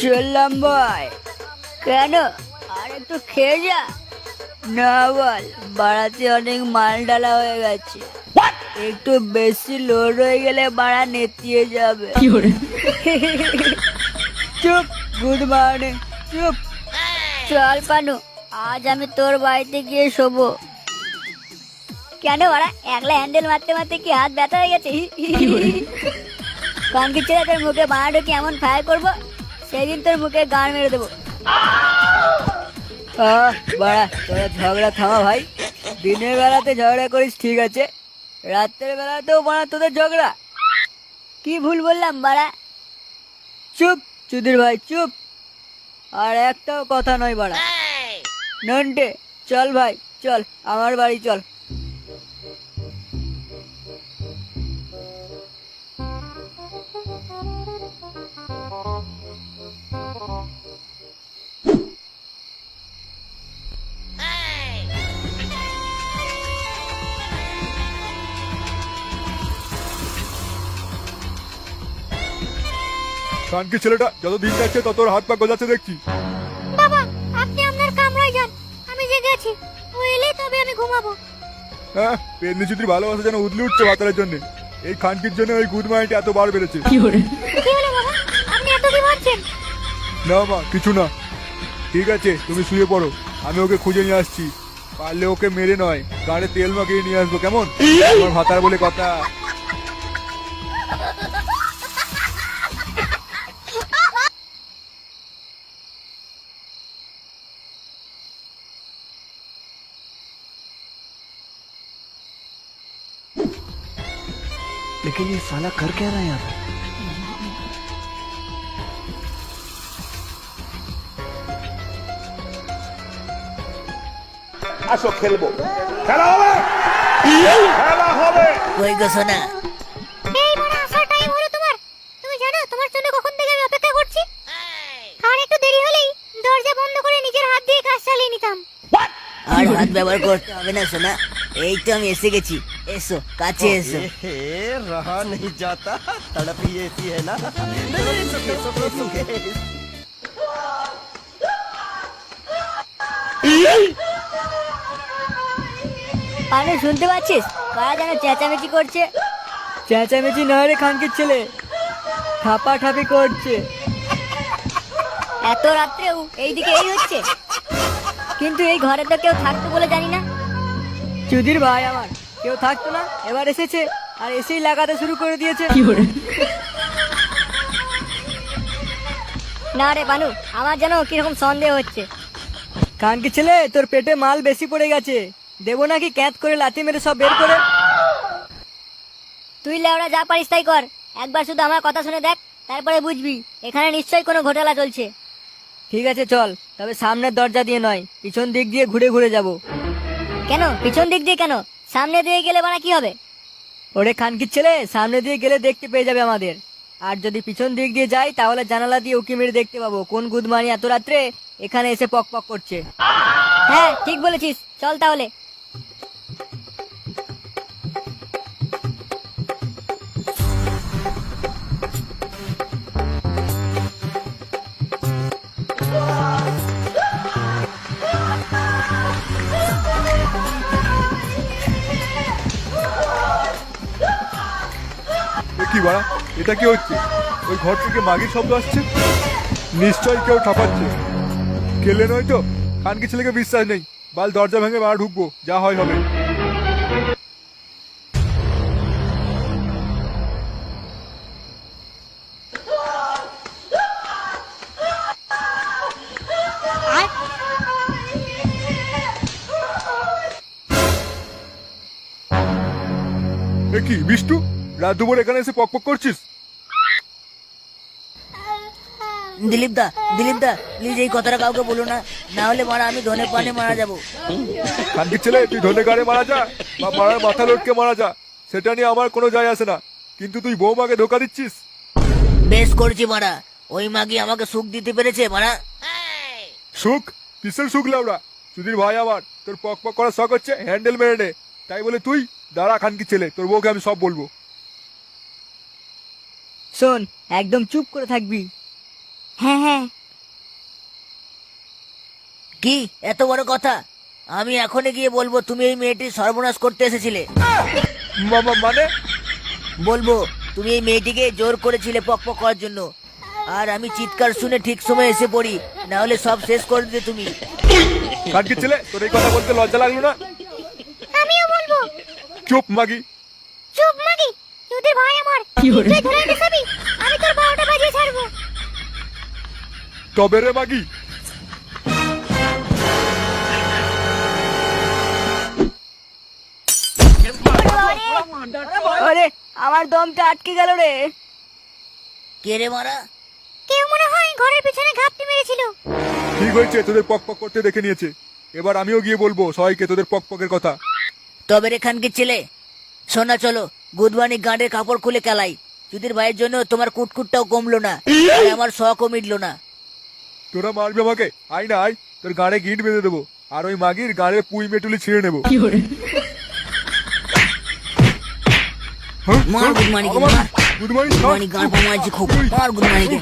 চললাম ভাই। কেন? আর একটু খেয়ে যা। না বল বাড়াতে অনেক মাল ডালা হয়ে গেছে। একটু বেশি লোড হয়ে গেলে বাড়া নেতিয়ে যাবে। চুপ গুড মর্নিং চুপ। চল পানু আজ আমি তোর বাড়িতে গিয়ে শোবো। কেন ওরা একলা হ্যান্ডেল মারতে মারতে কি হাত ব্যথা হয়ে গেছে? কানকি ছেলে তোর মুখে বানাডো কি এমন ফায়ার করব সেদিন তোর মুখে গান মেরে দেবো। বাড়া তোরা ঝগড়া থামা ভাই। দিনের বেলাতে ঝগড়া করিস ঠিক আছে? রাত্রের বেলাতেও বাড়া তোদের ঝগড়া। কি ভুল বললাম বাড়া? চুপ চুদির ভাই চুপ। আর একটাও কথা নয় বাড়া। নন্টে চল ভাই চল আমার বাড়ি চল। কানকি ছেলেটা যত দিন যাচ্ছে তত ওর হাত পা গজাচ্ছে দেখছি। বাবা আপনি আপনার কামরায় যান। আমি জেগে আছি। ও এলে তবে আমি ঘুমাবো। হ্যাঁ পেন্নি চুতির ভালোবাসা যেন উদলে উঠছে বাতারের জন্য। এই খানকির জন্য ওই গুড মাইন্ড এত বার বেড়েছে না মা কিছু না ঠিক আছে তুমি শুয়ে পড়ো আমি ওকে খুঁজে নিয়ে আসছি পারলে ওকে মেরে নয় গাড়ে তেল মাখিয়ে নিয়ে আসবো কেমন আমার ভাতার বলে কথা लेकिन ये साला कर क्या रहा है यहाँ पे? আসো খেলব। খেলা হবে? খেলা হবে। কই গো সোনা? এই বড় আসার টাইম হলো তোমার। তুমি জানো তোমার জন্য কখন থেকে আমি অপেক্ষা করছি? আর একটু দেরি হলেই দরজা বন্ধ করে নিজের হাত দিয়ে কাজ চালিয়ে নিতাম। আর হাত ব্যবহার করতে হবে না সোনা। এই তো আমি এসে গেছি। এসো কাছে এসো। রহা নেই যাতা তড়পি এসি হে না। এই! ना শুনতে পাচ্ছিস? কারা যেন চেঁচামেচি করছে? চেঁচামেচি নয় রে খানকির ছেলে। ঠাপা ঠাপি করছে। এত রাত্রেও এইদিকে এই হচ্ছে? কিন্তু এই ঘরে তো কেউ থাকতো বলে জানি না। চুদির ভাই আমার কেউ থাকতো না এবার এসেছে। আর এসেই লাগাতে শুরু করে দিয়েছে। না রে বানু আমার যেন কীরকম সন্দেহ হচ্ছে। কানকি ছেলে তোর পেটে মাল বেশি পড়ে গেছে। দেবো নাকি ক্যাত করে লাথি মেরে সব বের করে? তুই লেওড়া যা পারিস তাই কর। একবার শুধু আমার কথা শুনে দেখ তারপরে বুঝবি এখানে নিশ্চয়ই কোনো ঘোটালা চলছে। ঠিক আছে চল তবে সামনের দরজা দিয়ে নয় পিছন দিক দিয়ে ঘুরে ঘুরে যাব। কেন? পিছন দিক দিয়ে কেন? সামনে দিয়ে গেলে বানা কি হবে? ওরে খানকির ছেলে সামনে দিয়ে গেলে দেখতে পেয়ে যাবে আমাদের। আর যদি পিছন দিক দিয়ে যাই তাহলে জানালা দিয়ে উকি মেরে দেখতে পাবো। কোন গুদমানি এত রাত্রে এখানে এসে পক পক করছে। হ্যাঁ ঠিক বলেছিস। চল তাহলে। এটা কি হচ্ছে? ওই ঘর থেকে মাগির শব্দ আসছে? নিশ্চয়ই কেউ ঠাপাচ্ছে। কেলে নয় তো? খানকি ছেলেকে বিশ্বাস নেই। বাল দরজা ভেঙে বাড়া ঢুকবো, যা হয় হবে। কি বিষ্টু রাত দুপুর এখানে এসে পক পক করছিস? দিলীপ দা দিলীপ দা প্লিজ এই কথাটা কাউকে বলো না। না হলে মারা আমি ধনে পানে মারা যাব। খানকির ছেলে তুই ধনে গাড়ে মারা যা বা পাড়ার মাথা লটকে মারা যা সেটা নিয়ে আমার কোনো যায় আসে না। কিন্তু তুই বৌমাকে ধোকা দিচ্ছিস? বেশ করছি মারা। ওই মাগি আমাকে সুখ দিতে পেরেছে মারা? সুখ? কিসের সুখ লাউড়া সুধীর ভাই আমার তোর পক পক করার শখ হচ্ছে হ্যান্ডেল মেরে নে। তাই বলে তুই দাঁড়া খানকি ছেলে তোর বউকে আমি সব বলব। শোন একদম চুপ করে থাকবি। হ্যাঁ হ্যাঁ। কি? এত বড় কথা? আমি এখনই গিয়ে বলব তুমি এই মেয়েটির সর্বনাশ করতে এসেছিলে। মানে? বলব তুমি এই মেয়েটিকে জোর করেছিলে পক পক করার জন্য। আর আমি চিৎকার শুনে ঠিক সময় এসে পড়ি না হলে সব শেষ করে দিতে তুমি। ছেলে? তোর এই কথা বলতে লজ্জা লাগল না? আমিও বলব। চুপ মাগি। চুপ মাগি। তোদের ভাই আমার। তুই ধরে আমি তোর বারোটা বাজিয়ে ছাড়বো। তবে রে মাগি আরে আমার দমটা আটকে গেল রে। কে রে মারা? কেউ মনে হয় ঘরের পিছনে ঘাপটি মেরেছিল। ঠিক হয়েছে তোদের পক পক করতে দেখে নিয়েছে। এবার আমিও গিয়ে বলব সবাইকে তোদের পক পকের কথা। তবে রে খানকে ছেলে শোনা চলো গুদবানি গাঁডের কাপড় খুলে কেলাই চুদির ভাইয়ের জন্য তোমার কুটকুটটাও কমলো না আর আমার শখও মিটলো না। তোরা মারবি আমাকে? আয় না আয়। তোর গাড়ে গিট বেঁধে দেবো। আর ওই মাগির গাড়ে পুই মেটুলি ছিঁড়ে নেব। হ্যাঁ? মার গাঁড় খুব। মার গুদমানিকে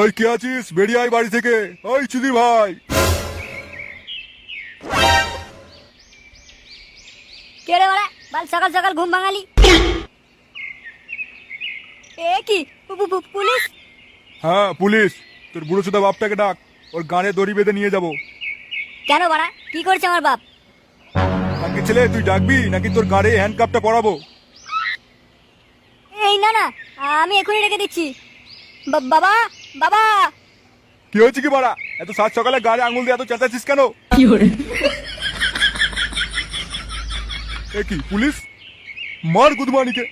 ওই কে আছিস? বেরিয়ে আয় বাড়ি থেকে। ওই চুদির ভাই। কে রে বাল সকাল সকাল ঘুম ভাঙালি। এ কি? পুলিশ? হ্যাঁ পুলিশ। তোর বুড়ো চোদা বাপটাকে ডাক। ওর গানে দড়ি বেঁধে নিয়ে যাব। কেন বাড়া? কি করছে আমার বাপ? আজকে ছেলে তুই ডাকবি? নাকি তোর গাড়ে হ্যান্ডকাপটা পরাবো? এই না না আমি এখনই রেখে দিচ্ছি। বা- বাবা বাবা! কি হয়েছে কি বাড়া? এত সাত সকালে গাড়ি আঙুল দিয়ে এত চেঁচাচ্ছিস কেন? কি পুলিশ? মার গুদমানিকে।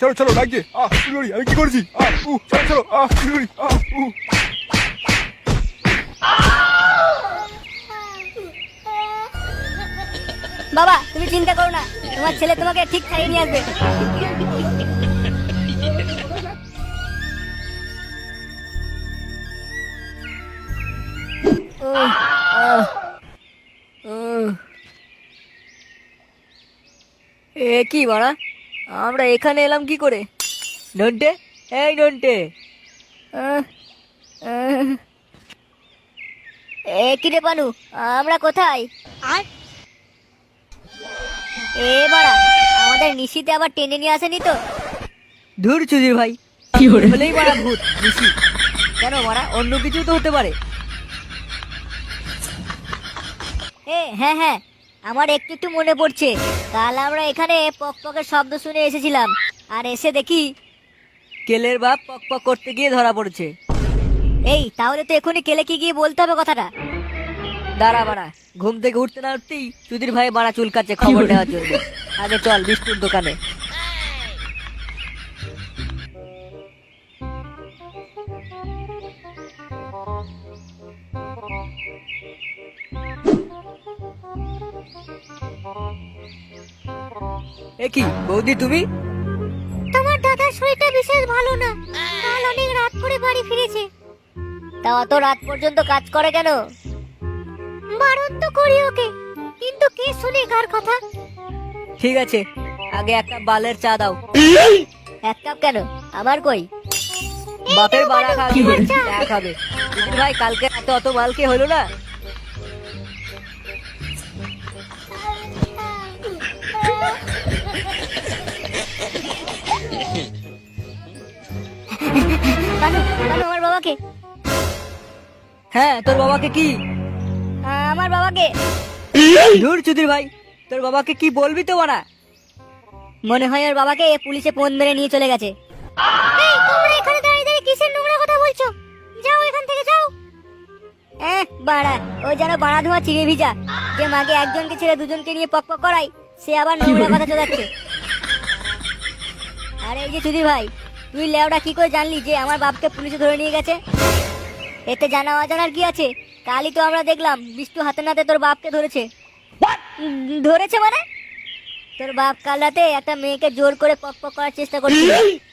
চলো চলো ডাকছে আহ আমি কি করছি? আহ উ চলো চলো আহ উড়ি, আহ উ বাবা তুমি চিন্তা করো না। তোমার ছেলে তোমাকে ঠিক খাইয়ে নিয়ে আসবে। উহ, আহ, উহ। এ কি বাড়া? আমরা এখানে এলাম কি করে? নন্টে? এই নন্টে। এ কি রে পানু? আমরা কোথায়? এ বাড়া আমাদের নিশিতে আবার টেনে নিয়ে আসেনি তো? ধুর চুদির ভাই। কি হলেই বাড়া ভূত নিশি। কেন বাড়া? অন্য কিছু তো হতে পারে। এ হ্যাঁ হ্যাঁ আমার একটু একটু মনে পড়ছে। কাল আমরা এখানে পক পকের শব্দ শুনে এসেছিলাম। আর এসে দেখি কেলের বাপ পক পক করতে গিয়ে ধরা পড়েছে। এই, তাহলে তো এখনই কেলে কি গিয়ে বলতে হবে কথাটা? দাঁড়া বাড়া, ঘুম থেকে উঠতে না উঠতেই সুধীর ভাই বাড়া চুলকাচ্ছে খবর নেওয়ার জন্য। আগে চল বিস্কুট দোকানে। এ কি বৌদি তুমি? তোমার দাদার শরীরটা বিশেষ ভালো না। কাল অনেক রাত করে বাড়ি ফিরেছে। তা অত রাত পর্যন্ত কাজ করে কেন? বারণ তো করি ওকে কিন্তু কে শুনে কার কথা? ঠিক আছে আগে একটা বালের চা দাও। এক কাপ কেন? আমার কই? বাপের বাড়া খাবে ভাই কালকে এত অত মালকে হলো না। আমার বাবাকে। হ্যাঁ তোর বাবাকে কি? আমার বাবাকে। ধুর চুদির ভাই তোর বাবাকে কি বলবি তো বানা মনে হয় ওর বাবাকে পুলিশে ফোন মেরে নিয়ে চলে গেছে। এই তোমরা এখানে দাঁড়িয়ে দাঁড়িয়ে কিসের নোংরা কথা বলছো? যাও এখান থেকে যাও। এহ বাড়া ওই যেন বাড়া ধোয়া চিড়ে ভিজা। যে মাগে একজনকে ছেড়ে দুজনকে নিয়ে পক পক করাই সে আবার নোংরা কথা চোদাচ্ছে। আরে এই যে চুদির ভাই তুই লেওটা কি করে জানলি যে আমার বাপকে পুলিশে ধরে নিয়ে গেছে? এতে জানা অজানার কি আছে? কালই তো আমরা দেখলাম বিষ্টু হাতে নাতে তোর বাপকে ধরেছে। ধরেছে মানে? তোর বাপ কাল রাতে একটা মেয়েকে জোর করে পক পক করার চেষ্টা করছিল।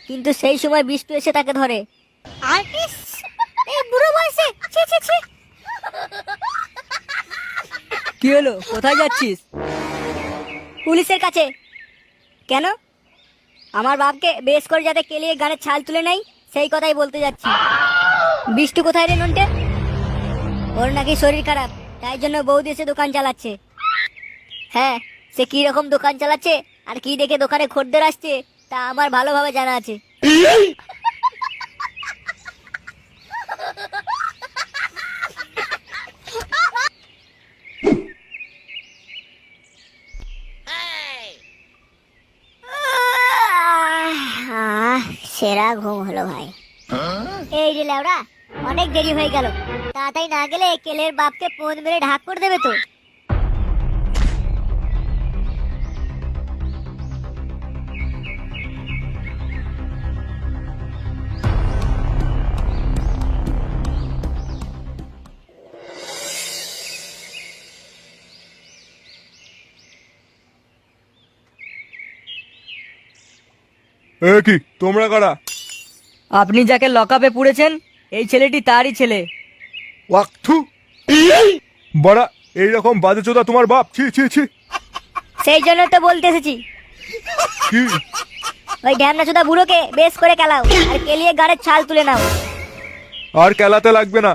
কিন্তু সেই সময় বিষ্টু এসে তাকে ধরে। আর এই বুড়ো বয়সে! ছি ছি ছি! কি হলো? কোথায় যাচ্ছিস? পুলিশের কাছে। কেন? আমার বাপকে বেশ করে যাতে কেলিয়ে গানের ছাল তুলে নেই, সেই কথাই বলতে যাচ্ছি। বিষ্টু কোথায় রে নন্টে? ওর নাকি শরীর খারাপ, তাই জন্য বৌদি এসে দোকান চালাচ্ছে। হ্যাঁ সে কি রকম দোকান চালাচ্ছে আর কি দেখে দোকানে খদ্দের আসছে, তা আমার ভালোভাবে জানা আছে আহ, সেরা ঘুম হলো ভাই। এই রে লেওড়া অনেক দেরি হয়ে গেল। তাড়াতাড়ি না গেলে কেলের বাপকে ফোন মেরে ঢাক করে দেবে তো। এ কি তোমরা কারা? আপনি যাকে লকআপে পুড়েছেন এই ছেলেটি তারই ছেলে। ওয়াক্থু? বড়া এইরকম বাজে চোদা তোমার বাপ। ছি ছি ছি। সেই জন্য তো বলতে এসেছি। কি? ওই ঢ্যামনা চোদা বুড়োকে বেশ করে খেলাও আর কেলিয়ে গাড়ের ছাল তুলে নাও। আর কেলাতে লাগবে না।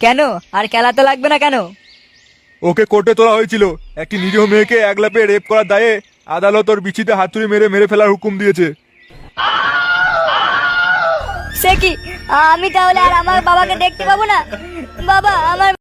কেন? আর খেলাতে লাগবে না কেন? ওকে কোর্টে তোলা হয়েছিল। একটি নিরীহ মেয়েকে একলাপে রেপ করার দায়ে আদালত ওর বিচিতে হাতুড়ি মেরে মেরে ফেলার হুকুম দিয়েছে। সে কি? আমি তাহলে আর আমার বাবাকে দেখতে পাবো না? বাবা আমার